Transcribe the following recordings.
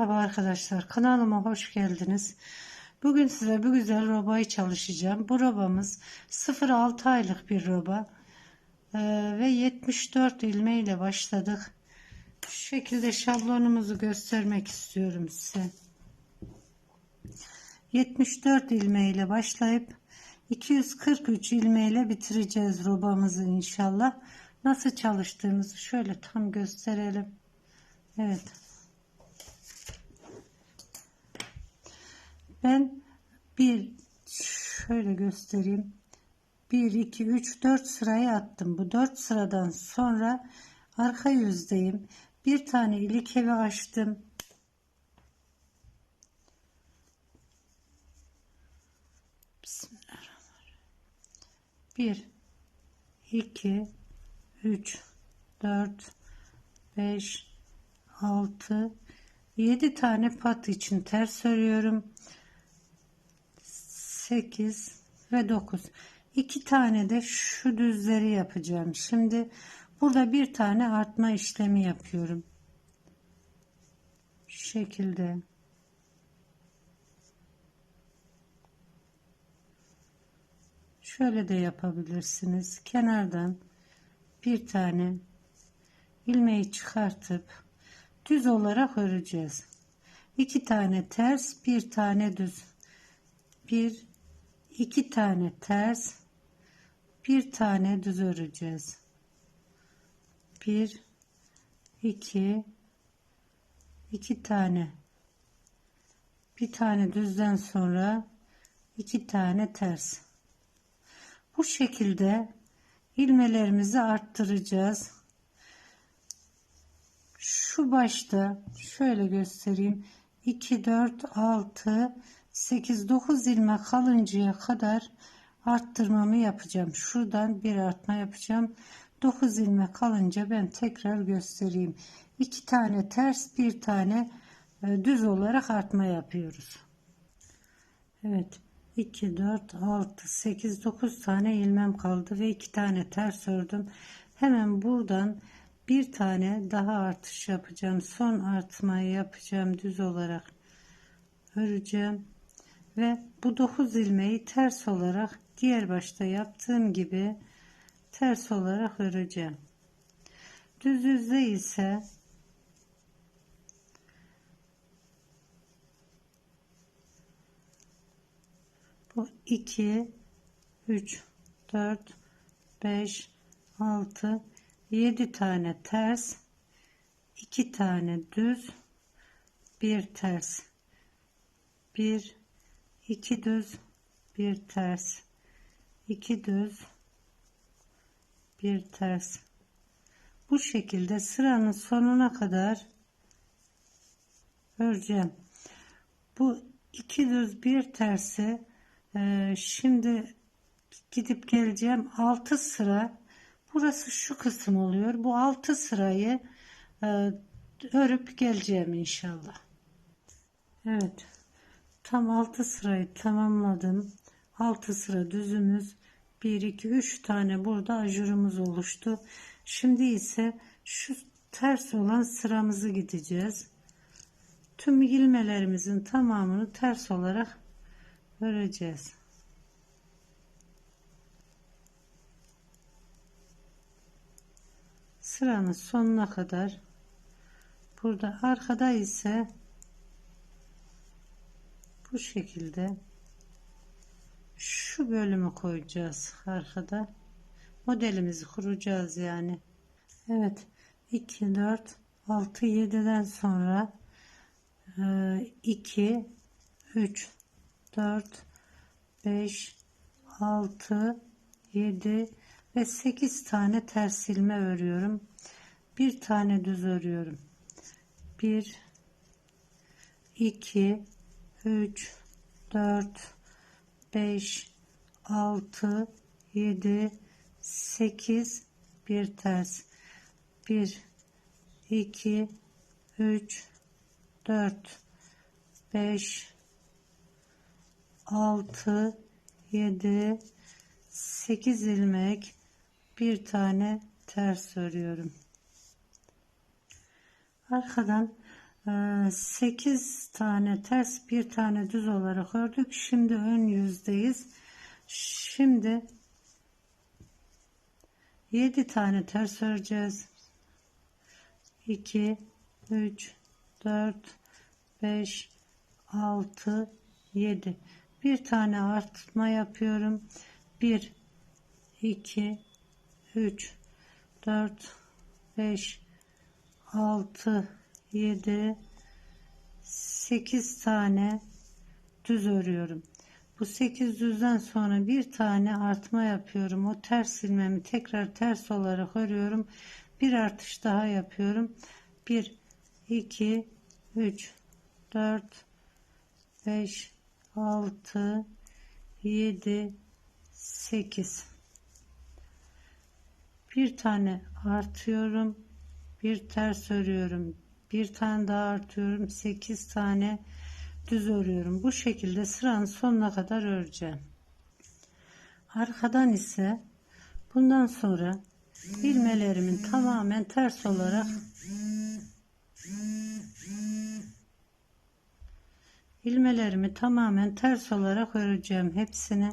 Merhaba arkadaşlar kanalıma hoş geldiniz. Bugün size bu güzel robayı çalışacağım. Bu robamız 0-6 aylık bir roba Ee, ve 74 ilme ile başladık. Şu şekilde şablonumuzu göstermek istiyorum size. 74 ilme ile başlayıp 243 ilme ile bitireceğiz robamızı inşallah. Nasıl çalıştığımızı şöyle tam gösterelim. Evet. Ben bir şöyle göstereyim. 1 2 3 4 sırayı attım. Bu 4 sıradan sonra arka yüzdeyim. Bir tane ilik evi açtım. Bismillahirrahmanirrahim. 1 2 3 4 5 6 7 tane pat için ters örüyorum. 8 ve 9. 2 tane de şu düzleri yapacağım. Şimdi burada bir tane artma işlemi yapıyorum. Şu şekilde. Şöyle de yapabilirsiniz. Kenardan bir tane ilmeği çıkartıp düz olarak öreceğiz. İki tane ters, bir tane düz. Bir, iki tane ters, bir tane düz öreceğiz. Bir, iki, iki tane. Bir tane düzden sonra iki tane ters. Bu şekilde ilmelerimizi arttıracağız. Şu başta şöyle göstereyim. 2, 4, 6, 8, 9 ilmek kalıncaya kadar arttırmamı yapacağım. Şuradan bir artma yapacağım. 9 ilmek kalınca ben tekrar göstereyim. 2 tane ters, bir tane e, düz olarak artma yapıyoruz. Evet. 2, 4, 6, 8, 9 tane ilmem kaldı ve 2 tane ters ördüm. Hemen buradan bir tane daha artış yapacağım. Son artmayı yapacağım düz olarak öreceğim ve bu 9 ilmeği ters olarak diğer başta yaptığım gibi ters olarak öreceğim. Düz yüzde ise bu 2 3 4 5 6 7 tane ters 2 tane düz bir ters 1 2 düz bir ters 2 düz bir ters bu şekilde sıranın sonuna kadar öreceğim bu iki düz bir tersi e, şimdi gidip geleceğim 6 sıra Burası şu kısım oluyor. Bu altı sırayı e, örüp geleceğim inşallah. Evet. Tam altı sırayı tamamladım. Altı sıra düzümüz 1 2 3 tane burada ajurumuz oluştu. Şimdi ise şu ters olan sıramızı gideceğiz. Tüm ilmelerimizin tamamını ters olarak öreceğiz. sıranın sonuna kadar burada arkada ise bu şekilde şu bölümü koyacağız arkada modelimizi kuracağız yani Evet 2 4 6 7'den sonra 2 3 4 5 6 7 ve 8 tane ters ilme örüyorum. Bir tane düz örüyorum. 1 2 3 4 5 6 7 8 bir ters 1 2 3 4 5 6 7 8 ilmek bir tane ters örüyorum. Arkadan 8 tane ters bir tane düz olarak ördük. Şimdi ön yüzdeyiz. Şimdi 7 tane ters öreceğiz. 2 3 4 5 6 7 bir tane artma yapıyorum. 1 2 3 4 5 6 7 8 tane düz örüyorum. Bu 8 düzden sonra bir tane artma yapıyorum. O ters ilmeğimi tekrar ters olarak örüyorum. Bir artış daha yapıyorum. 1 2 3 4 5 6 7 8 bir tane artıyorum bir ters örüyorum bir tane daha artıyorum 8 tane düz örüyorum. Bu şekilde sıranın sonuna kadar öreceğim. Arkadan ise bundan sonra ilmelerimin tamamen ters olarak ilmelerimi tamamen ters olarak öreceğim hepsini.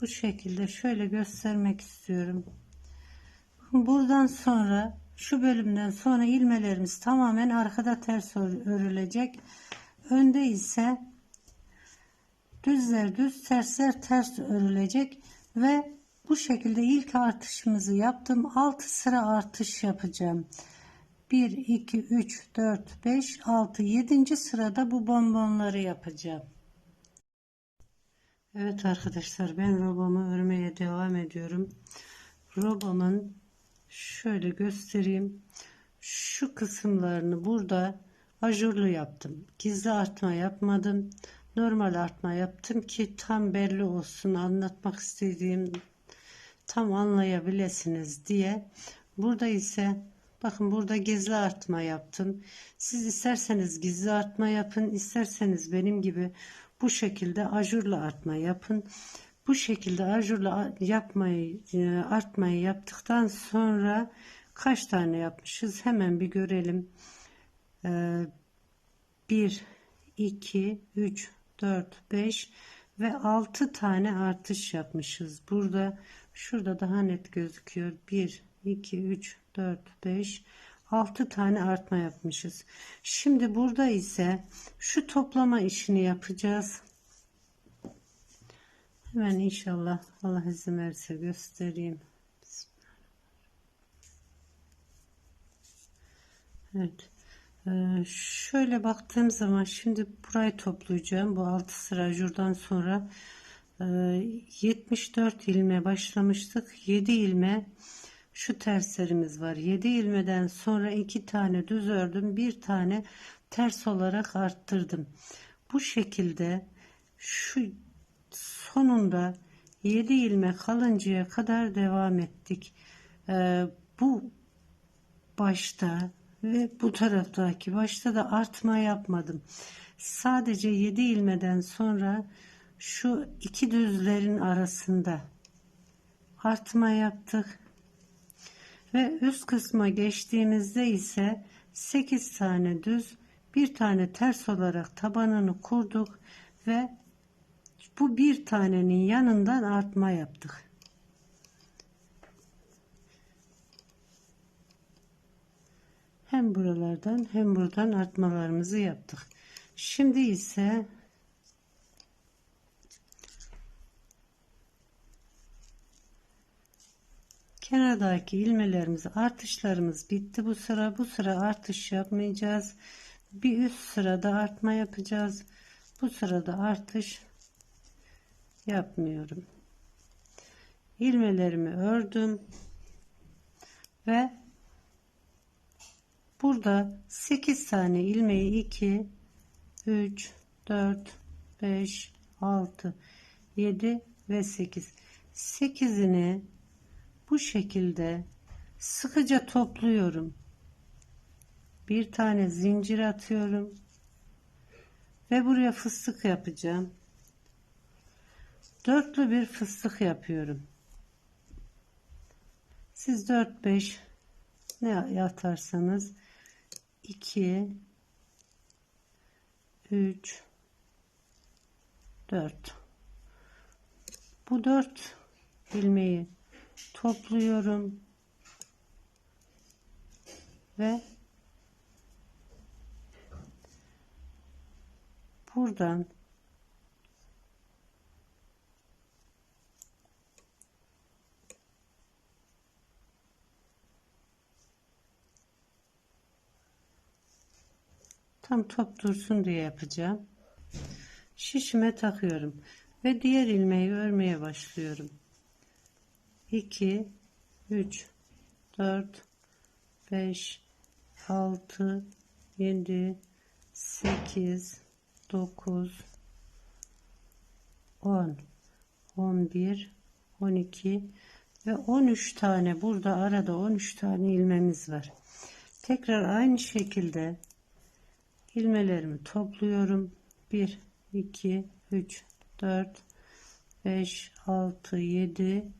Bu şekilde şöyle göstermek istiyorum. Buradan sonra şu bölümden sonra ilmelerimiz tamamen arkada ters örülecek. Önde ise düzler düz tersler ters örülecek ve bu şekilde ilk artışımızı yaptım. 6 sıra artış yapacağım. 1 2 3 4 5 6 7. sırada bu bonbonları yapacağım. Evet arkadaşlar ben robomu örmeye devam ediyorum. Robomun şöyle göstereyim. Şu kısımlarını burada ajurlu yaptım. Gizli artma yapmadım. Normal artma yaptım ki tam belli olsun anlatmak istediğim tam anlayabilirsiniz diye. Burada ise bakın burada gizli artma yaptım. Siz isterseniz gizli artma yapın isterseniz benim gibi bu şekilde ajurlu artma yapın bu şekilde ajurla yapmayı e, artmayı yaptıktan sonra kaç tane yapmışız? Hemen bir görelim. 1 2 3 4 5 ve 6 tane artış yapmışız. Burada şurada daha net gözüküyor. 1 2 3 4 5 6 tane artma yapmışız. Şimdi burada ise şu toplama işini yapacağız Hemen inşallah Allah izin verirse göstereyim. Evet. Ee, şöyle baktığım zaman şimdi burayı toplayacağım. Bu 6 sıra jurdan sonra e, 74 ilme başlamıştık. 7 ilme şu terslerimiz var. 7 ilmeden sonra 2 tane düz ördüm. Bir tane ters olarak arttırdım. Bu şekilde şu sonunda 7 ilmek kalıncaya kadar devam ettik. Ee, bu başta ve bu taraftaki başta da artma yapmadım. Sadece 7 ilmeden sonra şu iki düzlerin arasında artma yaptık. Ve üst kısma geçtiğimizde ise 8 tane düz bir tane ters olarak tabanını kurduk ve bu bir tanenin yanından artma yaptık. Hem buralardan hem buradan artmalarımızı yaptık. Şimdi ise kenardaki ilmelerimiz artışlarımız bitti bu sıra bu sıra artış yapmayacağız bir üst sırada artma yapacağız bu sırada artış yapmıyorum. ilmelerimi ördüm ve burada 8 tane ilmeği 2 3 4 5 6 7 ve 8 8'ini bu şekilde sıkıca topluyorum. Bir tane zincir atıyorum ve buraya fıstık yapacağım dörtlü bir fıstık yapıyorum. Siz 4-5 ne yatarsanız 2 3 4 bu 4 ilmeği topluyorum ve buradan tam top dursun diye yapacağım. Şişime takıyorum ve diğer ilmeği örmeye başlıyorum. 2 3 4 5 6 7 8 9 10 11 12 ve 13 tane burada arada 13 tane ilmemiz var. Tekrar aynı şekilde ilmelerimi topluyorum. 1 2 3 4 5 6 7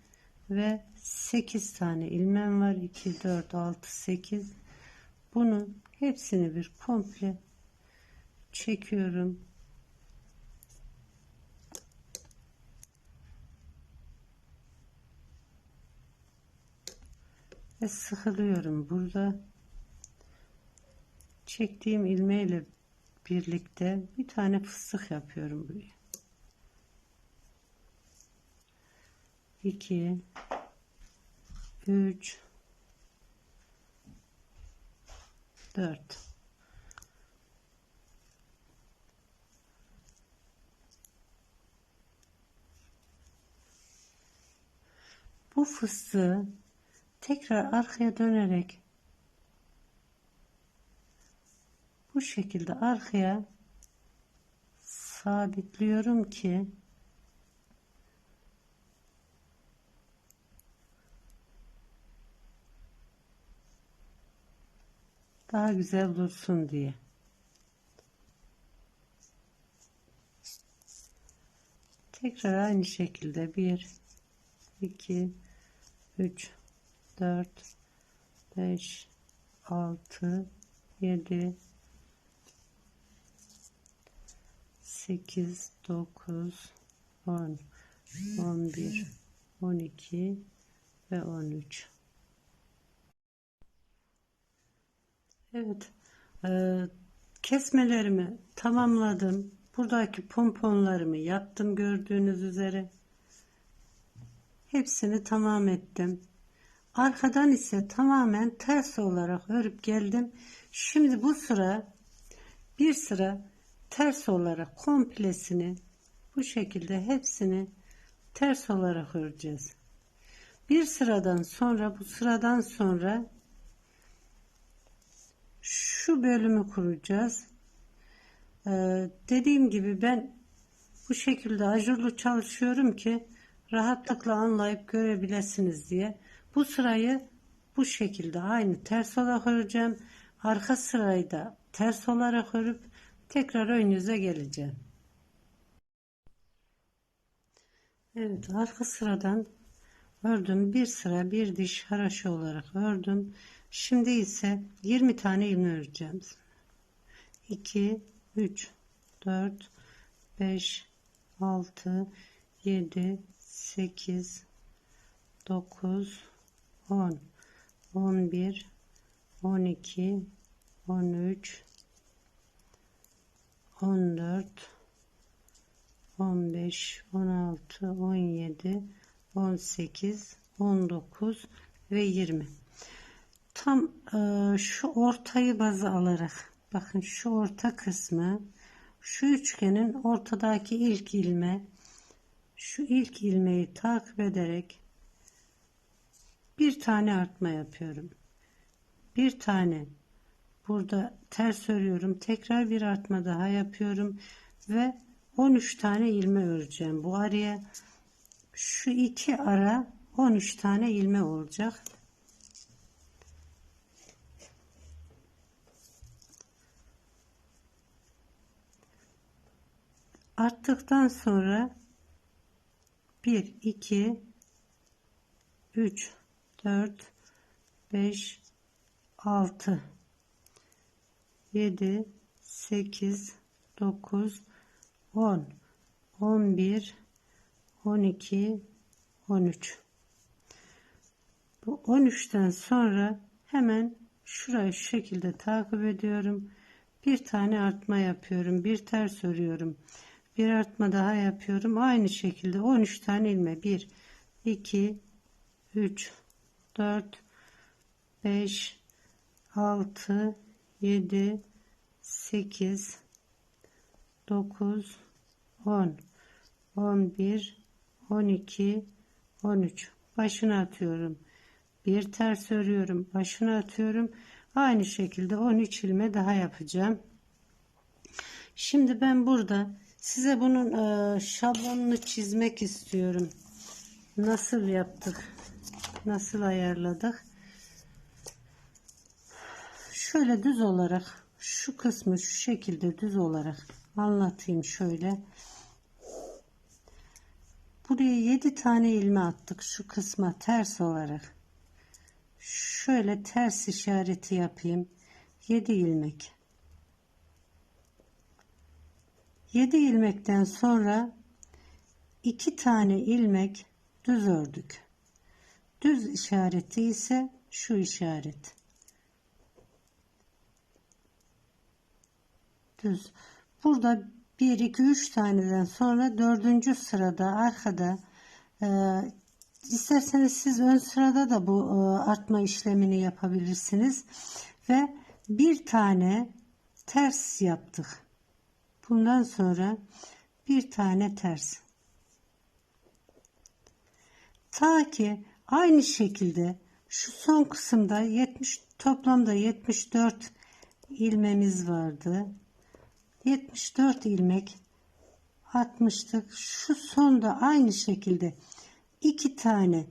ve 8 tane ilmem var. 2 4 6 8 bunun hepsini bir komple çekiyorum. Ve sıkılıyorum burada çektiğim ilmeğiyle birlikte bir tane fıstık yapıyorum buraya. 2 3 4 Bu fıstığı tekrar arkaya dönerek bu şekilde arkaya sabitliyorum ki daha güzel dursun diye. Tekrar aynı şekilde 1 2 3 4 5 6 7 8 9 10 11 12 ve 13 Evet. Ee, kesmelerimi tamamladım. Buradaki pomponlarımı yaptım gördüğünüz üzere. Hepsini tamam ettim. Arkadan ise tamamen ters olarak örüp geldim. Şimdi bu sıra bir sıra ters olarak komplesini bu şekilde hepsini ters olarak öreceğiz. Bir sıradan sonra bu sıradan sonra şu bölümü kuracağız. Ee, dediğim gibi ben bu şekilde ajurlu çalışıyorum ki rahatlıkla anlayıp görebilirsiniz diye. Bu sırayı bu şekilde aynı ters olarak öreceğim. Arka sırayı da ters olarak örüp tekrar ön yüze geleceğim. Evet arka sıradan ördüm. Bir sıra bir diş haraşo olarak ördüm. Şimdi ise 20 tane ilmek öreceğim. 2 3 4 5 6 7 8 9 10 11 12 13 14 15 16 17 18 19 ve 20 tam e, şu ortayı baz alarak bakın şu orta kısmı şu üçgenin ortadaki ilk ilme şu ilk ilmeği takip ederek bir tane artma yapıyorum. Bir tane burada ters örüyorum tekrar bir artma daha yapıyorum ve 13 tane ilme öreceğim bu araya. Şu iki ara 13 tane ilme olacak. Arttıktan sonra 1 2 3 4 5 6 7 8 9 10 11 12 13 bu 13'ten sonra hemen şurayı şu şekilde takip ediyorum. Bir tane artma yapıyorum. Bir ters örüyorum. Bir artma daha yapıyorum. Aynı şekilde 13 tane ilme. 1 2 3 4 5 6 7 8 9 10 11 12 13 başına atıyorum. Bir ters örüyorum. Başına atıyorum. Aynı şekilde 13 ilme daha yapacağım. Şimdi ben burada size bunun e, şablonunu çizmek istiyorum. Nasıl yaptık? Nasıl ayarladık şöyle düz olarak şu kısmı şu şekilde düz olarak anlatayım şöyle. Buraya 7 tane ilme attık şu kısma ters olarak. Şöyle ters işareti yapayım. 7 ilmek. 7 ilmekten sonra 2 tane ilmek düz ördük. Düz işareti ise şu işaret düz burada 1 2 3 taneden sonra dördüncü sırada arkada e, isterseniz siz ön sırada da bu e, artma işlemini yapabilirsiniz. Ve bir tane ters yaptık. Bundan sonra bir tane ters. Ta ki aynı şekilde şu son kısımda 70 toplamda 74 ilmemiz vardı 74 ilmek atmıştık. Şu sonda aynı şekilde iki tane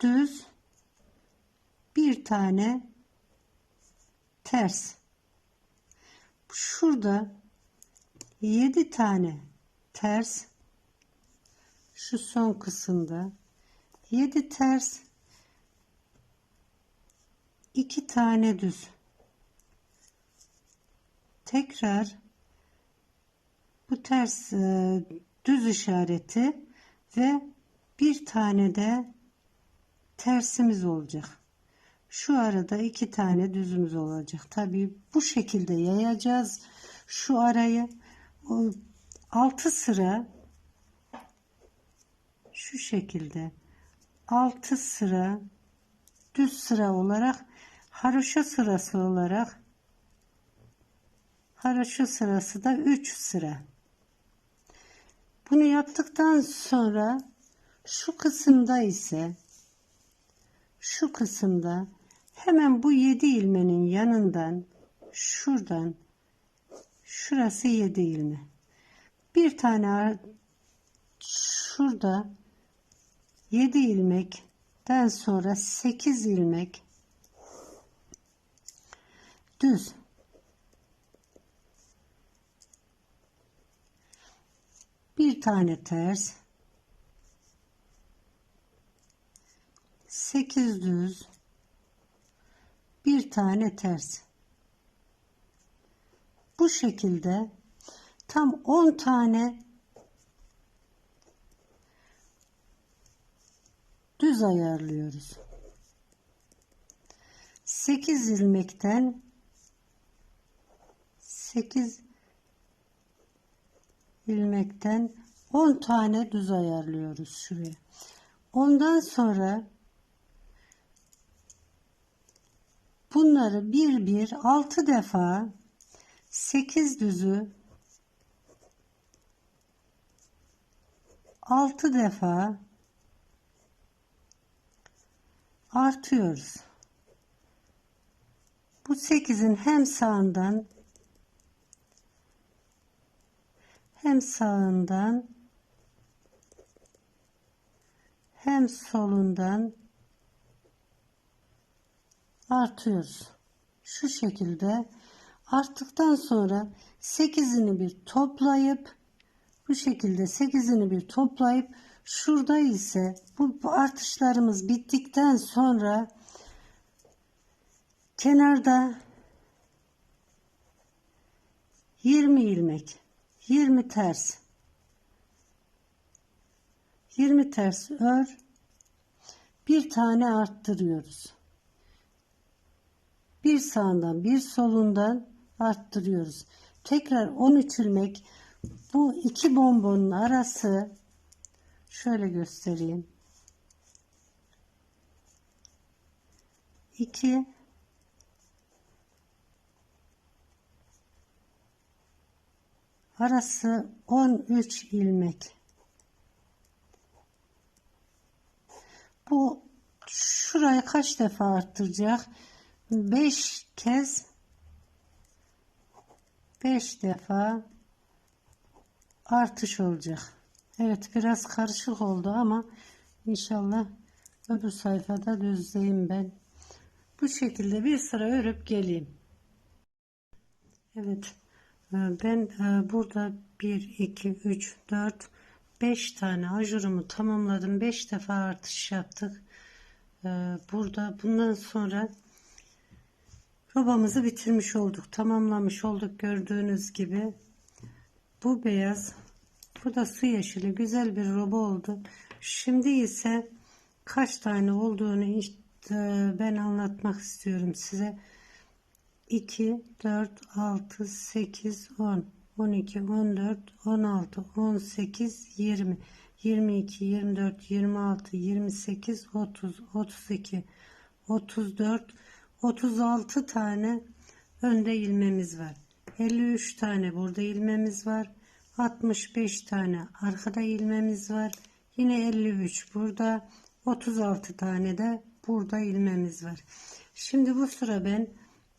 düz bir tane ters. Şurada 7 tane ters şu son kısımda 7 ters 2 tane düz tekrar bu ters e, düz işareti ve bir tane de tersimiz olacak. Şu arada iki tane düzümüz olacak. Tabi bu şekilde yayacağız. Şu arayı o, altı sıra şu şekilde altı sıra düz sıra olarak haroşa sırası olarak haroşa sırası da 3 sıra. Bunu yaptıktan sonra şu kısımda ise şu kısımda hemen bu 7 ilmenin yanından şuradan şurası 7 ilme. Bir tane şurada 7 ilmekten sonra 8 ilmek düz bir tane ters. 8 düz. Bir tane ters. Bu şekilde tam 10 tane düz ayarlıyoruz. 8 ilmekten 8 ilmekten 10 tane düz ayarlıyoruz şuraya. Ondan sonra bunları bir bir 6 defa 8 düzü 6 defa artıyoruz. Bu 8'in hem sağından hem sağından hem solundan artıyoruz. Şu şekilde arttıktan sonra 8'ini bir toplayıp bu şekilde 8'ini bir toplayıp şurada ise bu, bu artışlarımız bittikten sonra kenarda 20 ilmek 20 ters. 20 ters ör. Bir tane arttırıyoruz. Bir sağından bir solundan arttırıyoruz. Tekrar 13 ilmek bu iki bombonun arası şöyle göstereyim. 2 arası 13 ilmek. Bu şurayı kaç defa arttıracak? 5 kez 5 defa artış olacak. Evet biraz karışık oldu ama inşallah öbür sayfada düzleyeyim ben. Bu şekilde bir sıra örüp geleyim. Evet ben e, burada 1 2 3 4 5 tane ajurumu tamamladım. 5 defa artış yaptık. E, burada bundan sonra robamızı bitirmiş olduk tamamlamış olduk gördüğünüz gibi. Bu beyaz bu da su yeşili güzel bir roba oldu. Şimdi ise kaç tane olduğunu işte ben anlatmak istiyorum size 2 4 6 8 10 12 14 16 18 20 22 24 26 28 30 32 34 36 tane önde ilmemiz var. 53 tane burada ilmemiz var. 65 tane arkada ilmemiz var. Yine 53 burada. 36 tane de burada ilmemiz var. Şimdi bu sıra ben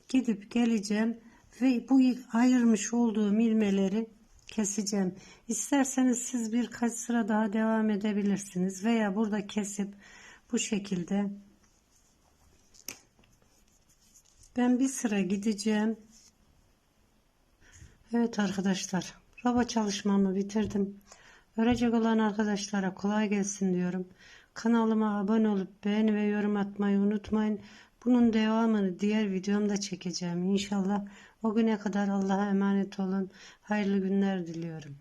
gidip geleceğim ve bu ayırmış olduğum ilmeleri keseceğim. İsterseniz siz birkaç sıra daha devam edebilirsiniz veya burada kesip bu şekilde ben bir sıra gideceğim. Evet arkadaşlar, roba çalışmamı bitirdim. Örecek olan arkadaşlara kolay gelsin diyorum. Kanalıma abone olup beğeni ve yorum atmayı unutmayın. Bunun devamını diğer videomda çekeceğim. İnşallah o güne kadar Allah'a emanet olun. Hayırlı günler diliyorum.